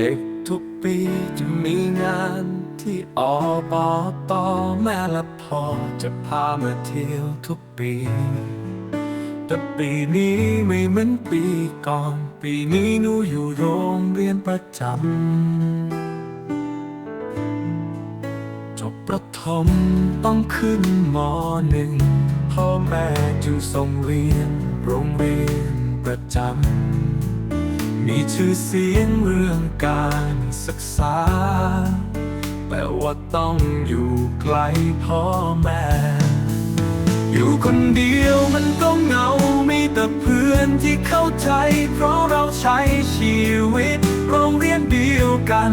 เด็กทุกปีจะมีงานที่อ,อปอตอแม่และพ่อจะพามาเที่ยวทุกปี แต่ปีนี้ไม่เหมือนปีก่อน ปีนี้หนูอยู่โรงเรียนประจำจบประถมต้องขึ้นมอหนึ่งพ่อแม่จึงส่งเรียนโรงเรียนประจำ มีชื่อเสียงเรื่องการศึกษา แต่ว่าต้องอยู่ไกลพ่อแม่ อยู่คนเดียวมันก็เหงา มีแต่เพื่อนที่เข้าใจ เพราะเราใช้ชีวิตโรงเรียนเดียวกัน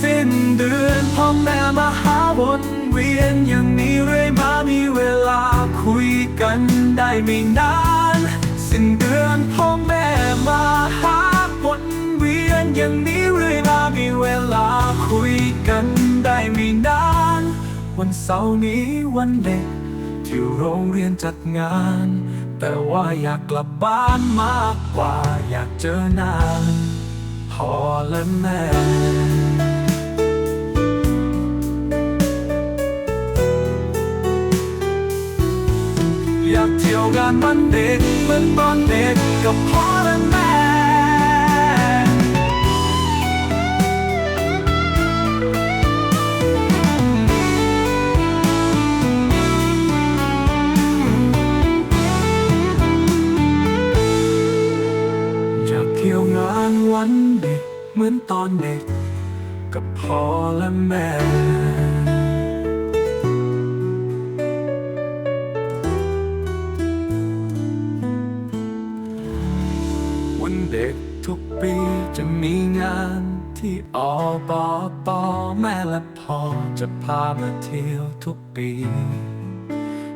สิ้นเดือนพ่อแม่มาหาวนเวียนอย่างนี้เรื่อยมามีเวลาคุยกันได้ไม่นานสิ้น วันเสาร์นี้วันเด็ก ที่โรงเรียนจัดงาน แต่ว่าอยากกลับบ้านมากกว่าอยากเจอหน้าพ่อและแม่อยากเที่ยวงานวันเด็กเหมือนตอนเด็กกับพ่อและแม่ เหมือนตอนเด็ก กับพ่อและแม่ วันเด็กทุกปีจะมีงานที่อ,อบตแม่และพ่อจะพามาเที่ยวทุกปี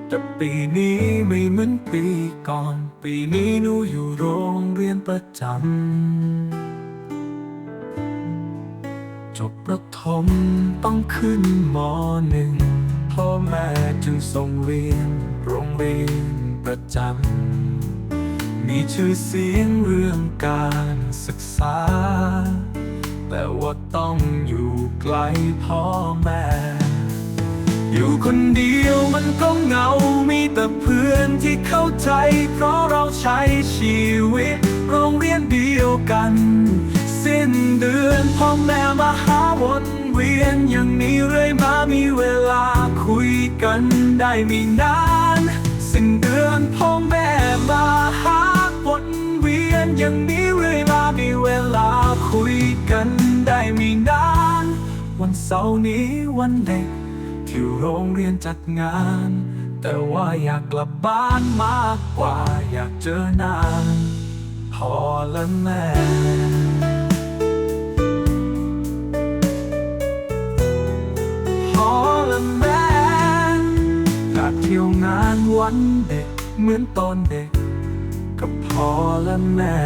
แต่ปีนี้ไม่เหมือนปีก่อน ปีนี้หนูอยู่โรงเรียนประจำ จบประถมต้องขึ้นมหนึ่งพ่อแม่จึงส่งเรียนโรงเรียนประจำ มีชื่อเสียงเรื่องการศึกษา แต่ว่าต้องอยู่ไกลพ่อแม่ อยู่คนเดียวมันก็เหงา มีแต่เพื่อนที่เข้าใจ เพราะเราใช้ชีวิตโรงเรียนเดียวกัน สิ้นเดือนพ่อแม่มาหาวนเวียนอย่างนี้เรื่อยมามีเวลาคุยกันได้ไม่นาน สิ้นเดือนพ่อแม่มาหาวนเวียนอย่างนี้เรื่อยมามีเวลาคุยกันได้ไม่นาน วันเสาร์นี้วันเด็ก ที่โรงเรียนจัดงาน แต่ว่าอยากกลับบ้านมากกว่าอยากเจอหน้าพ่อและแม่ วันเด็กเหมือนตอนเด็กกับพ่อและแม่